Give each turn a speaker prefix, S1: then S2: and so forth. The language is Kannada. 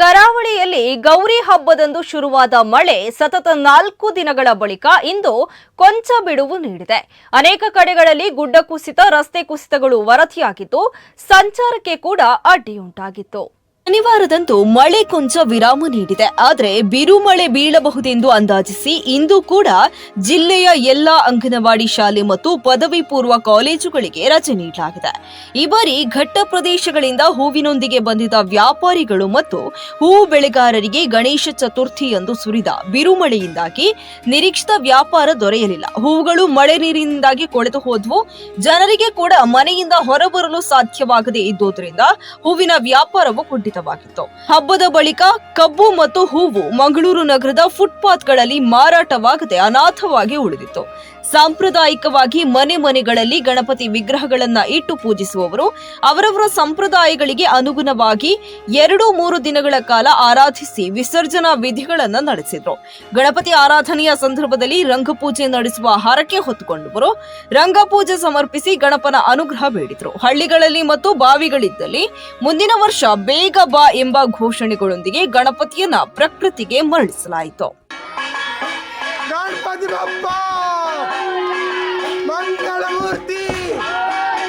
S1: ಕರಾವಳಿಯಲ್ಲಿ ಗೌರಿ ಹಬ್ಬದಂದು ಶುರುವಾದ ಮಳೆ ಸತತ ನಾಲ್ಕು ದಿನಗಳ ಬಳಿಕ ಇಂದು ಕೊಂಚ ಬಿಡುವು ನೀಡಿದೆ. ಅನೇಕ ಕಡೆಗಳಲ್ಲಿ ಗುಡ್ಡ ಕುಸಿತ, ರಸ್ತೆ ಕುಸಿತಗಳು ವರದಿಯಾಗಿದ್ದು, ಸಂಚಾರಕ್ಕೆ ಕೂಡ ಅಡ್ಡಿಯುಂಟಾಗಿತ್ತು. ಶನಿವಾರದಂದು ಮಳೆ ಕೊಂಚ ವಿರಾಮ ನೀಡಿದೆ. ಆದರೆ ಬಿರುಮಳೆ ಬೀಳಬಹುದೆಂದು ಅಂದಾಜಿಸಿ ಇಂದು ಕೂಡ ಜಿಲ್ಲೆಯ ಎಲ್ಲಾ ಅಂಗನವಾಡಿ ಶಾಲೆ ಮತ್ತು ಪದವಿ ಪೂರ್ವ ಕಾಲೇಜುಗಳಿಗೆ ರಜೆ ನೀಡಲಾಗಿದೆ. ಈ ಬಾರಿ ಘಟ್ಟ ಪ್ರದೇಶಗಳಿಂದ ಹೂವಿನೊಂದಿಗೆ ಬಂದಿದ್ದ ವ್ಯಾಪಾರಿಗಳು ಮತ್ತು ಹೂವು ಬೆಳೆಗಾರರಿಗೆ ಗಣೇಶ ಚತುರ್ಥಿಯಂದು ಸುರಿದ ಬಿರುಮಳೆಯಿಂದಾಗಿ ನಿರೀಕ್ಷಿತ ವ್ಯಾಪಾರ ದೊರೆಯಲಿಲ್ಲ. ಹೂವುಗಳು ಮಳೆ ನೀರಿನಿಂದಾಗಿ ಕೊಳೆತು ಹೋದ್ವು. ಜನರಿಗೆ ಕೂಡ ಮನೆಯಿಂದ ಹೊರಬರಲು ಸಾಧ್ಯವಾಗದೇ ಇದ್ದುದರಿಂದ ಹೂವಿನ ವ್ಯಾಪಾರವು ಕುಂಠಿತವಾಗಿತ್ತು ಹಬ್ಬದ ಬಳಿಕ ಕಬ್ಬು ಮತ್ತು ಹೂವು ಮಂಗಳೂರು ನಗರದ ಫುಟ್ಪಾತ್ಗಳಲ್ಲಿ ಮಾರಾಟವಾಗದೆ ಅನಾಥವಾಗಿ ಉಳಿದಿತ್ತು. ಸಾಂಪ್ರದಾಯಿಕವಾಗಿ ಮನೆ ಮನೆಗಳಲ್ಲಿ ಗಣಪತಿ ವಿಗ್ರಹಗಳನ್ನ ಇಟ್ಟು ಪೂಜಿಸುವವರು ಅವರವರ ಸಂಪ್ರದಾಯಗಳಿಗೆ ಅನುಗುಣವಾಗಿ ಎರಡು ಮೂರು ದಿನಗಳ ಕಾಲ ಆರಾಧಿಸಿ ವಿಸರ್ಜನಾ ವಿಧಿಗಳನ್ನು ನಡೆಸಿದ್ರು. ಗಣಪತಿ ಆರಾಧನೆಯ ಸಂದರ್ಭದಲ್ಲಿ ರಂಗಪೂಜೆ ನಡೆಸುವ ಹರಕೆ ಹೊತ್ತುಕೊಂಡವರು ರಂಗಪೂಜೆ ಸಮರ್ಪಿಸಿ ಗಣಪನ ಅನುಗ್ರಹ ಬೇಡಿದ್ರು. ಹಳ್ಳಿಗಳಲ್ಲಿ ಮತ್ತು ಬಾವಿಗಳಿದ್ದಲ್ಲಿ ಮುಂದಿನ ವರ್ಷ ಬೇಗ ಬಾ ಎಂಬ ಘೋಷಣೆಗಳೊಂದಿಗೆ ಗಣಪತಿಯನ್ನ ಪ್ರಕೃತಿಗೆ ಮರಳಿಸಲಾಯಿತು.